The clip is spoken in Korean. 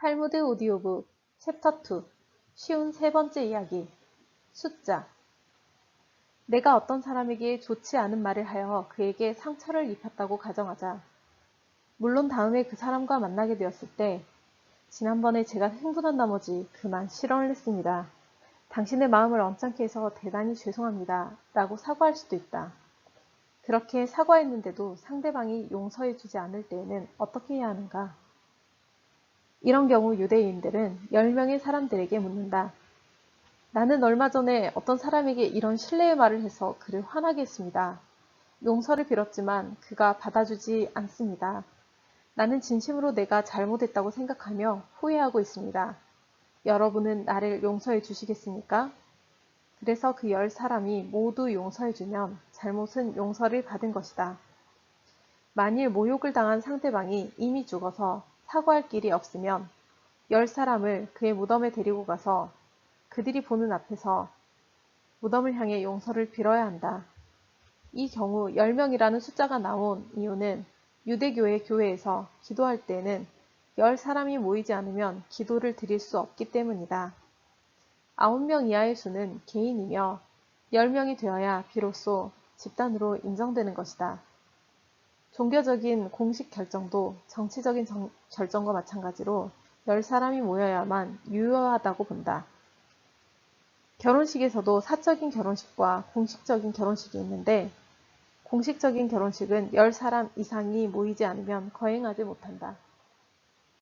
탈무드 오디오북 챕터 2 쉬운 세 번째 이야기 숫자 내가 어떤 사람에게 좋지 않은 말을 하여 그에게 상처를 입혔다고 가정하자. 물론 다음에 그 사람과 만나게 되었을 때 지난번에 제가 흥분한 나머지 그만 실언을 했습니다. 당신의 마음을 언짢게 해서 대단히 죄송합니다. 라고 사과할 수도 있다. 그렇게 사과했는데도 상대방이 용서해주지 않을 때에는 어떻게 해야 하는가? 이런 경우 유대인들은 10명의 사람들에게 묻는다. 나는 얼마 전에 어떤 사람에게 이런 신뢰의 말을 해서 그를 화나게 했습니다. 용서를 빌었지만 그가 받아주지 않습니다. 나는 진심으로 내가 잘못했다고 생각하며 후회하고 있습니다. 여러분은 나를 용서해 주시겠습니까? 그래서 그 열 사람이 모두 용서해 주면 잘못은 용서를 받은 것이다. 만일 모욕을 당한 상대방이 이미 죽어서 사과할 길이 없으면 열 사람을 그의 무덤에 데리고 가서 그들이 보는 앞에서 무덤을 향해 용서를 빌어야 한다. 이 경우 10명이라는 숫자가 나온 이유는 유대교의 교회에서 기도할 때는 10사람이 모이지 않으면 기도를 드릴 수 없기 때문이다. 9명 이하의 수는 개인이며 10명이 되어야 비로소 집단으로 인정되는 것이다. 종교적인 공식 결정도 정치적인 정, 결정과 마찬가지로 10사람이 모여야만 유효하다고 본다. 결혼식에서도 사적인 결혼식과 공식적인 결혼식이 있는데 공식적인 결혼식은 10사람 이상이 모이지 않으면 거행하지 못한다.